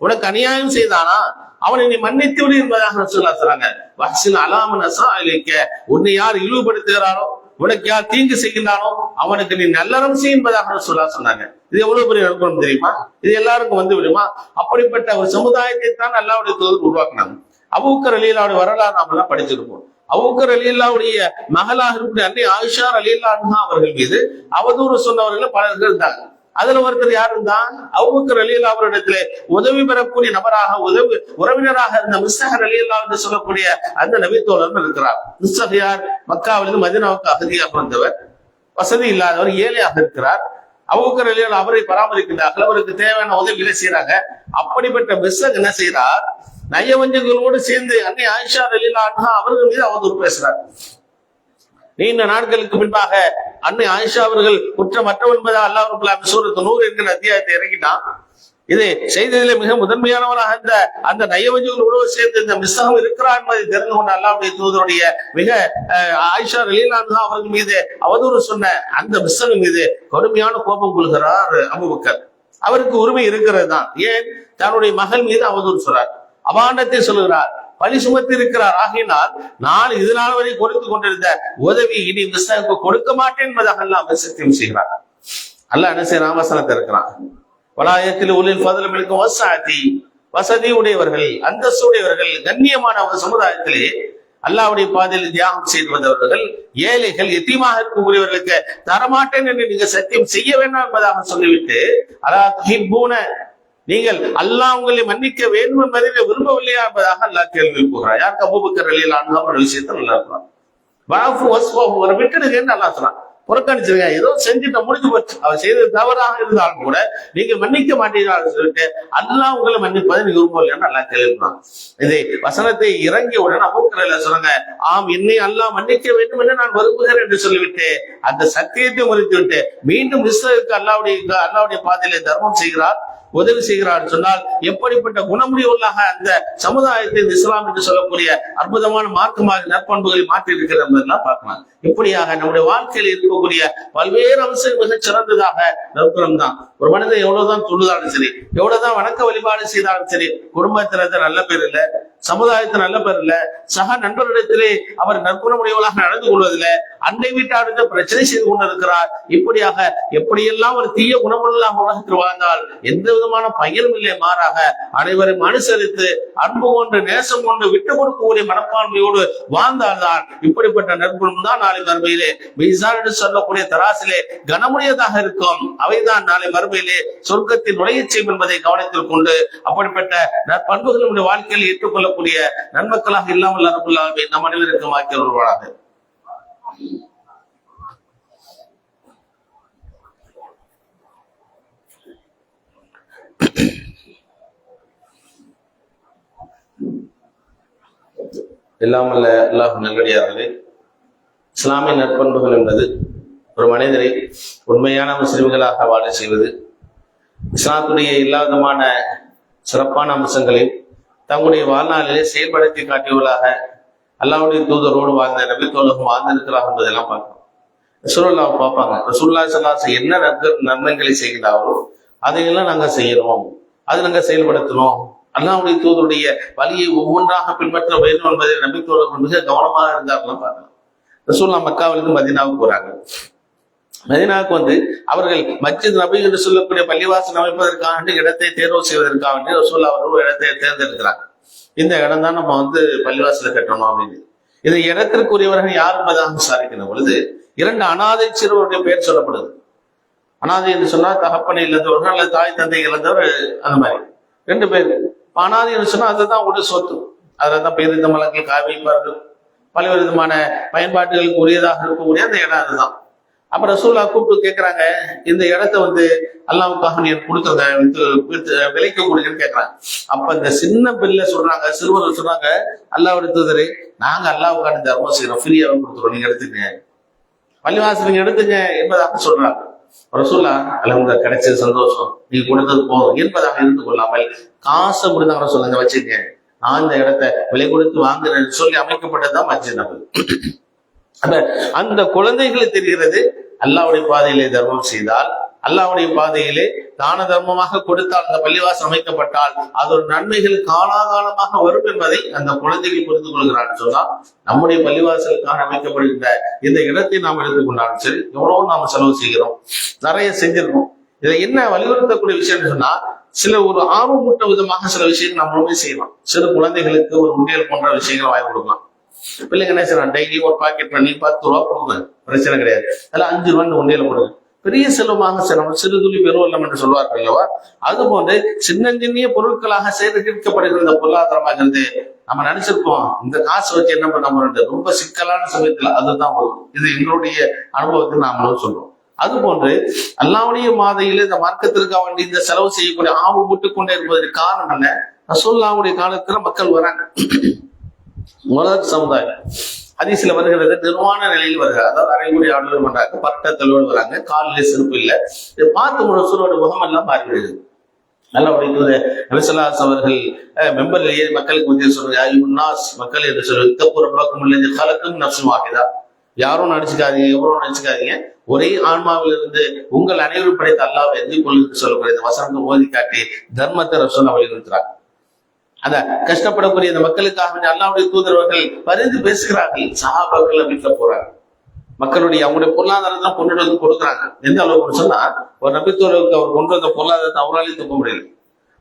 உனக்கு அநியாயம் செய்தானா? அவனை நீ மன்னித்து விடு என்பதாக ரசூலா சொல்றாங்க வசில் அலாம நசா இலைக்க உன்னை யார் இழிவுபடுத்துகிறாரோ உனக்கு யார் தீங்கு செய்கின்றானோ அவனுக்கு நீ நல்லறம் செய்யும்பதாக என்பதாக சொல்லா சொன்னாங்க. இது எவ்வளவு பெரிய நற்குணம் தெரியுமா? இது எல்லாருக்கும் வந்து விடுமா? அப்படிப்பட்ட ஒரு சமுதாயத்தை தான் அல்லாவுடைய தூதர் உருவாக்குனாங்க. அவுக்கர் அலியலாவுடைய வரலாறு நாம எல்லாம் படிச்சிருப்போம். அவுக்கர் அலியல்லாவுடைய மகளாக இருக்கக்கூடிய அன்னை ஆயிஷார் அலியல்லா அவர்கள் மீது அவதூறு சொன்னவர்கள் பலர்கள் இருந்தாங்க. அதுல ஒருத்தர் யார் இருந்தா அவுபக்கர் அலியல்லா அவரிடத்துல உதவி பெறக்கூடிய நபராக உதவி உறவினராக இருந்த மிஸ்ஸகர் ரலியல்லா என்று சொல்லக்கூடிய அந்த நபித்தோழர் இருக்கிறார். மிஸ்ஸகையார் மக்காவிலிருந்து மதினாவுக்கு அகதியாக வந்தவர் வசதி இல்லாதவர் ஏழையாக இருக்கிறார். அவுக்கர் ரலியல்லா அவரை பராமரிக்கின்றார்கள். அவருக்கு தேவையான உதவிகளை செய்யறாங்க அப்படிப்பட்ட மிஸ்ஸக் என்ன செய்யறார் நயவஞ்சங்களோடு சேர்ந்து அன்னை ஆயிஷா அலிலா அவர்கள் மீது அவதூறு பேசுறார். நீண்ட நாட்களுக்கு முன்பாக அன்னை ஆயிஷா அவர்கள் குற்றமற்றவர் என்பதாக அல்லாஹ் சூரத்து நூறு என்கிற அத்தியாயத்தை இறங்கிட்டான் இது செய்ததிலே மிக முதன்மையானவராக இருந்த அந்த நயவஜிகள் உறவு சேர்ந்து இந்த மிஸ்ஸகம் இருக்கிறார் என்பதை தெரிந்து கொண்ட அல்லாவுடைய தூதருடைய மிக அஹ், ஆயிஷா ரலீலான்ஹா அவர்கள் மீது அவதூறு சொன்ன அந்த மிஸ்ஸகம் மீது கடுமையான கோபம் கொள்கிறார் அபுபக்கர் அவருக்கு உரிமை இருக்கிறது தான் ஏன்? தன்னுடைய மகள் மீது அவதூறு சொல்றார். அபாண்டத்தை சொல்லுகிறார். பழி சுமத்தி இருக்கிறார் ஆகினால் நான் இது நாள் வரை கொடுத்து கொண்டிருந்த உதவி இனி மிஸ்ஸாவுக்கு கொடுக்க மாட்டேன் என்பதாக அல்லாஹ் சத்தியம் செய்கிறார். அல்லாஹ் என்ன செய்ய ராமசனத்தை இருக்கிறான். வலாயத்தில் உள்ள பதிலும் இருக்கும் வசாதி வசதி உடையவர்கள் அந்தஸ்து உடையவர்கள் கண்ணியமான ஒரு சமுதாயத்திலே அல்லாவுடைய பாதையில் தியாகம் செய்து வந்தவர்கள் ஏழைகள் எத்தியமாக இருக்கக்கூடியவர்களுக்கு தரமாட்டேன் என்று நீங்க சத்தியம் செய்ய வேண்டாம் என்பதாக சொல்லிவிட்டு அலா நீங்கள் அல்லாஹ் உங்களை மன்னிக்க வேண்டும் என்பதை விரும்பவில்லையா என்பதாக அல்லாஹ் கேள்வி எழுப்புகிறார். யாருக்கு? அபூபக்கர் அலிலான் ஒரு விஷயத்த நல்லா இருக்கிறான் வாஃபு வஸ்வாஃபு ஒரு விட்டுடுங்கன்னு நல்லா சொல்றான் புறக்கணிச்சிருங்க. ஏதோ செஞ்சுட்ட முடிஞ்சு போச்சு. அவர் செய்தது தவறாக இருந்தாலும் கூட நீங்க மன்னிக்க மாட்டீங்கன்னு சொல்லிட்டு அல்லாஹ் உங்களை மன்னிப்பதை நீங்க விரும்பலைன்னு நல்லா கேள்விப்பான் இது வசனத்தை இறங்கிய உடனே அபூக்கரையில சொல்லுங்க ஆம் என்னை அல்லாஹ் மன்னிக்க வேண்டும் என்று நான் விரும்புகிறேன் என்று சொல்லிவிட்டு அந்த சத்தியத்தை முறித்து விட்டு மீண்டும் இஸ்ரேலுக்கு அல்லாவுடைய அல்லாவுடைய பாதையில தர்மம் செய்கிறார். உதவி செய்கிறார் சொன்னால் எப்படிப்பட்ட குணமுடியவர்களாக அந்த சமுதாயத்தை இந்த இஸ்லாம் என்று சொல்லக்கூடிய அற்புதமான மார்க்கமாக நற்பண்புகளை மாற்றி இருக்கிறது என்பதெல்லாம் பார்க்கலாம். இப்படியாக நம்முடைய வாழ்க்கையில் இருக்கக்கூடிய பல்வேறு அம்சங்கள் மிக சிறந்ததாக நற்குணம் தான் ஒரு மனிதன் எவ்வளவுதான் தொழுதாலும் சரி எவ்வளவுதான் வணக்க வழிபாடு செய்தாலும் சரி குடும்பத்தினருக்கு நல்ல பேர் இல்ல சமுதாயத்தில் நல்ல பேர் இல்ல சக நண்பர்களிடத்திலே அவர் நற்குணமுடையவளாக நடந்து கொள்வதில்லை அண்டை வீட்டாருக்கு பிரச்சனை செய்து கொண்டிருக்கிறார். இப்படியாக எப்படியெல்லாம் ஒரு தீய குணமுள்ள உலகத்தில் வாழ்ந்தால் எந்த விதமான பயனும் இல்லை மாறாக. அனைவரும் அனுசரித்து அன்பு கொண்டு நேசம் கொண்டு விட்டு கொடுக்கக்கூடிய மனப்பான்மையோடு வாழ்ந்தால்தான் இப்படிப்பட்ட நற்குணம் தான் நாளை மறுமையிலே. மீசான் என்று சொல்லக்கூடிய தராசிலே கனமுடையதாக இருக்கும். அவைதான் நாளை மறுமையிலே சொர்க்கத்தில் நுழைய செய்யும் என்பதை கவனத்தில் கொண்டு அப்படிப்பட்ட நற்பண்புகள் நம்முடைய வாழ்க்கையில் ஏற்றுக்கொள்ளக்கூடிய நன்மக்களாக இல்லாமல் அனுப்புள்ளாமே நம் அனைவருக்கும் வாக்கியல் உருவானது எல்லாம் அல்ல அல்லாஹ் நல்லடியார்களே இஸ்லாமிய நற்பண்புகள் என்பது ஒரு மனிதரை உண்மையான முஸ்லிம்களாக வாழ செய்வது இஸ்லாத்துடைய எல்லா விதமான சிறப்பான அம்சங்களை தங்களுடைய வாழ்நாளிலே செயல்படுத்தி காட்டியவர்களாக அல்லாவுடைய தூதரோடு வாழ்ந்த நபித்தோழகம் வாழ்ந்திருக்கிறார் என்பதெல்லாம் பார்க்கணும் ரசூல்லாவை பார்ப்பாங்க ரசூல்லா சல்லாஸ் என்ன நன்மைகளை செய்கிறாரோ அதையெல்லாம் நாங்கள் செய்யணும் அதை நாங்கள் செயல்படுத்தணும் அல்லாவுடைய தூதருடைய வழியை ஒவ்வொன்றாக பின்பற்ற வேண்டும் என்பதை நபித்தோழர்கள் மிக கவனமாக இருந்தார்கள் பார்க்கலாம் ரசூல்லா மக்காவிலிருந்து மதினாவுக்கு போறாங்க. மதினாவுக்கு வந்து அவர்கள் மஜித் நபி என்று சொல்லக்கூடிய பள்ளிவாசல் அமைப்பதற்காக இடத்தை தேர்வு செய்வதற்காக வேண்டி ரசூல்லா அவர்கள் இடத்தை தேர்ந்தெடுக்கிறாங்க. இந்த இடம் தான் நம்ம வந்து பள்ளிவாசல கட்டணும் அப்படின்னு. இந்த இடத்திற்குரியவர்கள் யார் என்பதாக விசாரிக்கிற பொழுது இரண்டு அனாதை சிறுவருடைய பெயர் சொல்லப்படுது. அனாதை என்று சொன்னா தகப்பனை இழந்தவர்கள் அல்லது தாய் தந்தை இழந்தவர் அந்த மாதிரி. ரெண்டு பேர். இப்ப சொன்னால் என்று சொன்னா அதுதான் ஒரு சொத்து. அதில் தான் பேரிந்த மலங்கள் காவிப்பார்கள் பல்வேறு விதமான பயன்பாட்டுகளுக்கு உரியதாக இருக்கக்கூடிய அந்த இடம் அதுதான். அப்ப ரசூல்லா கூப்பிட்டு கேட்குறாங்க இந்த இடத்த வந்து அல்லாவுக்காக நீ கொடுத்துருங்க விலைக்கு கொடுங்கன்னு கேட்கறாங்க அப்ப இந்த சின்ன பில்ல சொல்றாங்க சிறுவர் சொல்றாங்க அல்லாஹ் தூதரே நாங்க அல்லாவுக்கான தர்மம் செய்யறோம் ஃப்ரீயாவே கொடுத்துருவோம் நீங்க எடுத்துங்க பள்ளிவாசல் நீங்க எடுத்துங்க என்பதாக சொல்றாங்க. ரசூல்லா அலமது கிடைச்சது சந்தோஷம் நீ கொடுத்தது போதும். இருப்பதாக இருந்து கொள்ளாமல் காசை கொடுத்தாங்க சொல்லுங்க வச்சுங்க நான் இந்த இடத்த விலை கொடுத்து வாங்குறேன் சொல்லி அமைக்கப்பட்டதுதான் மஸ்ஜித் நபர் அந்த குழந்தைகளுக்கு தெரிகிறது அல்லாவுடைய பாதையிலே தர்மம் செய்தால் அல்லாவுடைய பாதையிலே தான தர்மமாக கொடுத்தால் அந்த பள்ளிவாசல் அமைக்கப்பட்டால் அது ஒரு நன்மைகள் காலாகாலமாக வரும் என்பதை அந்த குழந்தைகள் புரிந்து கொள்கிறான்னு சொன்னா நம்முடைய பள்ளிவாசலுக்காக அமைக்கப்படுகின்ற இந்த இடத்தை நாம் எடுத்துக்கொண்டாலும் சரி எவ்வளவு நாம செலவு செய்கிறோம். நிறைய செஞ்சிருக்கோம். இதை என்ன வலியுறுத்தக்கூடிய விஷயம்னு சொன்னா சில ஒரு ஆர்வமூட்ட விதமாக சில விஷயங்கள் நம்மளுமே செய்யலாம். சிறு குழந்தைகளுக்கு ஒரு உண்டியல் போன்ற விஷயங்களை வாங்கி கொடுக்கலாம். பிள்ளைங்க என்ன செய்யலாம் டெய்லி ஒரு பாக்கெட் பண்ணி பத்து ரூபா கொடுங்க பிரச்சனை கிடையாது. அதில் அஞ்சு ரூபான்னு உண்டியல கொடுங்க பெரிய செல்வமாக செல்வம் சிறு துளி பெருவல்லம் என்று சொல்வார்கள் அல்லவா? அது போன்று சின்னஞ்சின்னிய பொருட்களாக சேகரிக்கப்படுகிற இந்த பொருளாதாரமாகிறது. நம்ம நினைச்சிருப்போம் இந்த காசு வச்சு என்ன பண்ண போறோம் ரொம்ப சிக்கலான சமயத்துல அதுதான் வரும். இது எங்களுடைய அனுபவத்தை நாமளும் சொல்றோம். அது போன்று அல்லாவுடைய மாதையில இந்த மார்க்கத்திற்காக வேண்டி இந்த செலவு செய்யக்கூடிய ஆவு விட்டு கொண்டே இருப்பதற்கு காரணம் என்ன? ரசோல்லாவுடைய காலத்துல மக்கள் வராங்க. முதல் சமுதாயம். ஹதீஸ்ல வருகிறது நிர்வாண நிலையில் வருகிறார் அதாவது அரைமுறை ஆளுநர் பண்றாங்க பட்டத்தலோடு வராங்க காலில் செருப்பு இல்லை. இதை பார்த்து ரசூலோட முகம் எல்லாம் மாறிவிடுது. நல்லா ஒரு நபிசல்லாஸ் அவர்கள் மெம்பர்லேயே மக்களுக்கு மத்திய சொல்றாங்க ஐயுன்னாஸ் மக்கள் என்று சொல்லி இத்தப்பூர் பக்கம் இல்லை கலக்கும் நப்சும் வாகிதா யாரும் நடிச்சுக்காதீங்க எவரும் நடிச்சுக்காதீங்க. ஒரே ஆன்மாவிலிருந்து உங்கள் அனைவரும் படைத்த அல்லாவை எந்தி சொல்லக்கூடிய வசனத்தை ஓதி காட்டி தர்மத்தை ரசோல்லா வலியுறுத்துறாங்க அந்த கஷ்டப்படக்கூடிய அந்த மக்களுக்காக அல்லாவுடைய தூதரவர்கள் பரிந்து பேசுகிறார்கள். சகாபாக்கள் வீட்டுல போறாங்க. மக்களுடைய அவங்களுடைய பொருளாதாரத்தை கொண்டு வந்து கொடுக்குறாங்க. எந்த அளவுக்கு சொன்னா ஒரு நம்பித்தோருக்கு அவர் கொண்டு வந்த பொருளாதாரத்தை அவராலையும் தூக்க முடியல.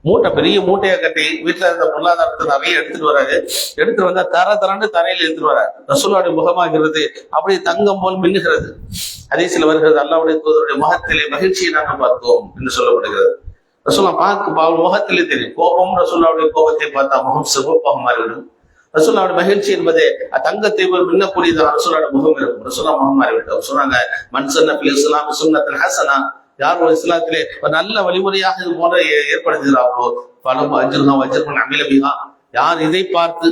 மூட்டை பெரிய மூட்டையை கட்டி வீட்டுல இருந்த பொருளாதாரத்தை நிறைய எடுத்துட்டு வராரு. எடுத்துட்டு வந்தா தர தரன்னு தரையில எடுத்துட்டு வராரு. ரசூலுடைய முகமாகிறது அப்படியே தங்கம் போல் மின்னுகிறது. அதே சில வருகிறது அல்லாவுடைய தூதருடைய முகத்திலே மகிழ்ச்சியை நாங்கள் பார்த்தோம் என்று சொல்லப்படுகிறது. ரசூலா பார்க்க முகத்திலே தெரியும். கோபம் ரசூல்லாவுடைய கோபத்தை பார்த்தா முகம் சிவப்பாக மாறிவிடும். ரசூல்லாவுடைய மகிழ்ச்சி என்பது தங்கத்தை போல் மின்னக்கூடியதான் ரசூலாவோட முகம் இருக்கும். ரசூலா முகம் மாறிவிட்டோம் சொன்னாங்க மன்சன்ன பில் இஸ்லாம் சுன்னத்தில் ஹசனா. யார் ஒரு இஸ்லாத்திலே ஒரு நல்ல வழிமுறையாக இது போன்ற ஏற்படுத்துகிறார்களோ பலம் அஜர்னா வஜர்மன் அமிலபிகா யார் இதை பார்த்து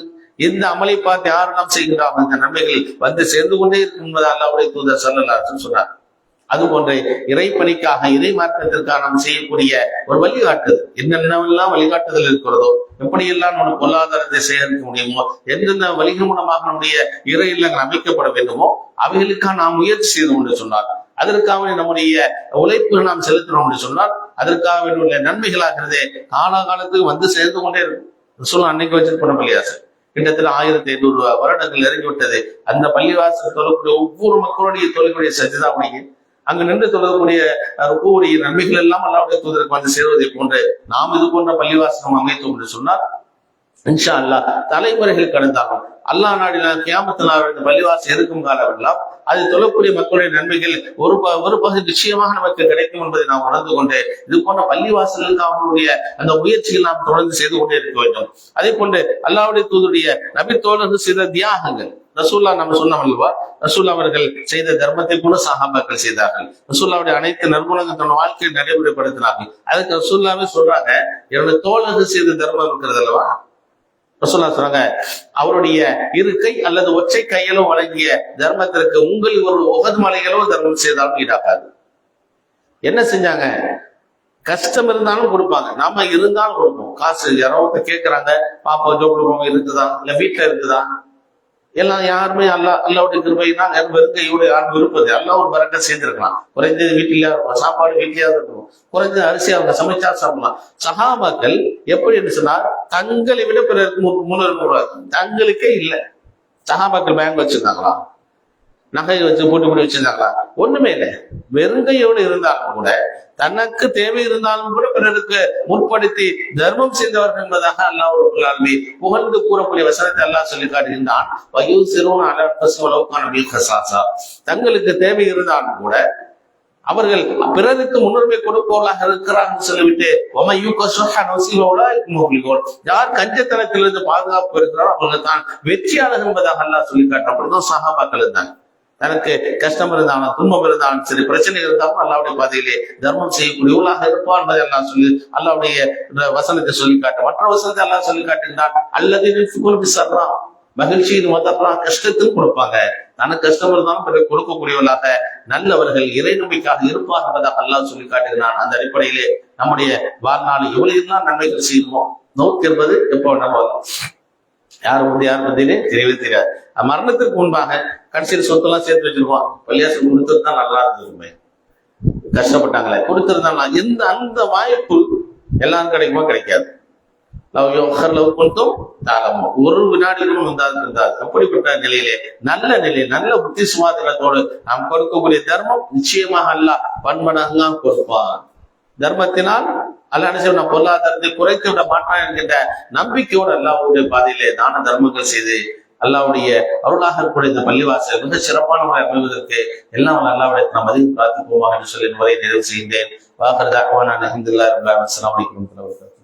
இந்த அமலை பார்த்து யாரெல்லாம் நாம் செய்கிறார்கள் அந்த நன்மைகள் வந்து சேர்ந்து கொண்டே இருக்கும் என்பதால் அல்லாவுடைய தூதர் சொல்லலாச்சுன்னு சொன்னார். அது போன்ற இறைப்பணிக்காக இறை மார்க்கத்திற்காக நாம் செய்யக்கூடிய ஒரு வழிகாட்டுதல். என்னென்னவெல்லாம் வழிகாட்டுதல் இருக்கிறதோ எப்படியெல்லாம் நம்ம பொருளாதாரத்தை சேகரிக்க முடியுமோ எந்தெந்த வழிகள் மூலமாக நம்முடைய இறை இல்லங்கள் அமைக்கப்பட வேண்டுமோ அவைகளுக்காக நாம் முயற்சி செய்தோம் என்று சொன்னார் அதற்காக நம்முடைய உழைப்புகள் நாம் செலுத்தினோம் என்று சொன்னால் அதற்காக வேண்டிய நன்மைகளாகிறது காலாகாலத்துக்கு வந்து சேர்ந்து கொண்டே இருக்கும். சொல்லும் அன்னைக்கு வச்சிருப்போம் பள்ளிவாசல் கிட்டத்தட்ட ஆயிரத்தி ஐநூறு வருடங்கள் இறங்கிவிட்டது. விட்டது அந்த பள்ளிவாசல் தொழக்கூடிய ஒவ்வொரு மக்களுடைய தொழிலுடைய சஜிதாவுடைய அங்கு நின்று தொழக்கூடிய ருக்குவுடைய நன்மைகள் எல்லாம் அல்லாவுடைய தூதருக்கு வந்து சேருவதை போன்று நாம் இது போன்ற பள்ளிவாசனம் அமைத்தோம் என்று சொன்னால் இன்ஷா அல்லாஹ் தலைமுறைகள் கடந்தாகும். அல்லாஹ் நாடினால் கியாமத்து இந்த பள்ளிவாசல் இருக்கும் காலமெல்லாம் அது தொழக்கூடிய மக்களுடைய நன்மைகள் ஒரு ஒரு பகுதி நிச்சயமாக நமக்கு கிடைக்கும் என்பதை நாம் உணர்ந்து கொண்டு இது போன்ற பள்ளிவாசலுக்கு அவர்களுடைய அந்த முயற்சிகள் நாம் தொடர்ந்து செய்து கொண்டே இருக்க வேண்டும். அதே போன்று அல்லாவுடைய தூதுடைய நபி தோழர்கள் செய்த தியாகங்கள் ரசூல்லா நம்ம சொன்னோம் அல்லவா ரசூல்லா அவர்கள் செய்த தர்மத்தை கூட சஹாபாக்கள் செய்தார்கள். ரசூல்லாவுடைய அனைத்து நற்குணங்கள் தன் வாழ்க்கையை நடைமுறைப்படுத்தினார்கள். அதுக்கு ரசூல்லாவே சொல்றாங்க என்னுடைய தோழர்கள் செய்த தர்மம் இருக்கிறது அல்லவா? ரசூல்லா சொல்றாங்க அவருடைய இருக்கை அல்லது ஒற்றை கையிலும் வழங்கிய தர்மத்திற்கு உங்கள் ஒரு உகது மலைகளும் தர்மம் செய்தாலும் ஈடாகாது. என்ன செஞ்சாங்க? கஷ்டம் இருந்தாலும் கொடுப்பாங்க. நாம இருந்தாலும் கொடுப்போம். காசு யாரோ கேட்கறாங்க பாப்பா ஜோ கொடுப்போம் இருக்குதா? இல்ல வீட்டுல இருக்குதா? எல்லாம் யாருமே அல்லா அல்லாவுடைய கிருபைனா வெறுங்கையோடு யாரும் விருப்பது அல்லா ஒரு பறக்க சேர்ந்திருக்கலாம் குறைஞ்சது வீட்டிலேயே இருக்கும் சாப்பாடு வீட்டிலேயாவது இருக்கும் குறைஞ்சது அரிசி அவங்க சமைச்சா சாப்பிடலாம். சஹாபாக்கள் எப்படி என்று சொன்னா தங்களை விட பிறருக்கு முன்னுரிமை தங்களுக்கே இல்லை. சஹாபாக்கள் பேங்க் வச்சிருந்தாங்களா நகை வச்சு போட்டு போட்டு வச்சிருந்தாங்களா? ஒண்ணுமே இல்லை. வெறுங்கையோடு இருந்தாலும் கூட தனக்கு தேவை இருந்தாலும் கூட பிறருக்கு முற்படுத்தி தர்மம் செய்தவர்கள் என்பதாக அல்லாஹ் புகழ்ந்து கூறக்கூடிய வசனத்தை அல்லாஹ் சொல்லி காட்டுகின்றான். வயு சிறுவன் அலர்பசுவளவுக்கான தங்களுக்கு தேவை இருந்தாலும் கூட அவர்கள் பிறருக்கு முன்னுரிமை கொடுப்பவர்களாக இருக்கிறார்கள் சொல்லிவிட்டு யார் கஞ்சத்தனத்திலிருந்து பாதுகாப்பு இருக்கிறாரோ அவர்கள் தான் வெற்றியாளர் என்பதாக அல்லாஹ் சொல்லி காட்டுறான் அப்படிதான் இருந்தாங்க. தனக்கு கஷ்டம் இருந்தாலும் துன்பம் இருந்தாலும் சரி பிரச்சனை இருந்தாலும் அல்லாவுடைய பாதையிலே தர்மம் செய்யக்கூடியவர்களாக இருப்பான் என்பதை எல்லாம் சொல்லி அல்லாவுடைய இந்த வசனத்தை சொல்லி காட்ட. மற்ற வசனத்தை எல்லாம் சொல்லி காட்டுகின்றான் அல்லது சர்றா. மகிழ்ச்சியின் மதப்பெல்லாம் கஷ்டத்தில் கொடுப்பாங்க. தனக்கு கஷ்டம் இருந்தாலும் பிறகு கொடுக்கக்கூடியவர்களாக நல்லவர்கள் இறை நம்பிக்கையாக இருப்பார் என்பதாக அல்லாஹ் சொல்லி காட்டுகிறான் அந்த அடிப்படையிலே நம்முடைய வாழ்நாள் எவ்வளவு இருந்தால் நன்மைகள் செய்வோம் நோக்கு என்பது எப்போ நம்ம யார் வந்து யார் பத்தினே தெரியவே தெரியாது. மரணத்துக்கு மரணத்திற்கு முன்பாக கடைசியில் சொத்தெல்லாம் சேர்த்து வச்சிருக்கோம் பள்ளியாசம் கொடுத்துருந்தா நல்லா இருந்திருக்குமே கஷ்டப்பட்டாங்களே. கொடுத்திருந்தாங்களா எந்த அந்த வாய்ப்பு எல்லாரும் கிடைக்குமா? கிடைக்காது. லவ் யோகர் லவ் கொண்டும் தாகமோ. ஒரு வினாடிகளும் வந்தாது இருந்தாது அப்படிப்பட்ட நிலையிலே நல்ல நிலை நல்ல புத்தி சுவாதனத்தோடு நாம் கொடுக்கக்கூடிய தர்மம் நிச்சயமாக அல்ல பன்மடங்கா கொடுப்பான். தர்மத்தினால் அல்ல என்ன பொருளாதாரத்தை குறைத்து விட மாட்டான் என்கின்ற நம்பிக்கையோடு அல்லாவுடைய பாதையிலே தான தர்மங்கள் செய்து அல்லாவுடைய அருளாக இருக்கக்கூடிய இந்த பள்ளிவாசல் மிக சிறப்பான முறை அமைவதற்கு எல்லாம் வல்ல அல்லாவுடைய நாம் அதிகம் பிரார்த்திப்போமா என்று சொல்லி முறையை நிறைவு செய்கின்றேன். வாக்குறதாகவா நான் அஹமதுல்லா அஸ்லாம் வலைக்கம் வரஹ்மத்துல்லாஹி வபரகாத்துஹு.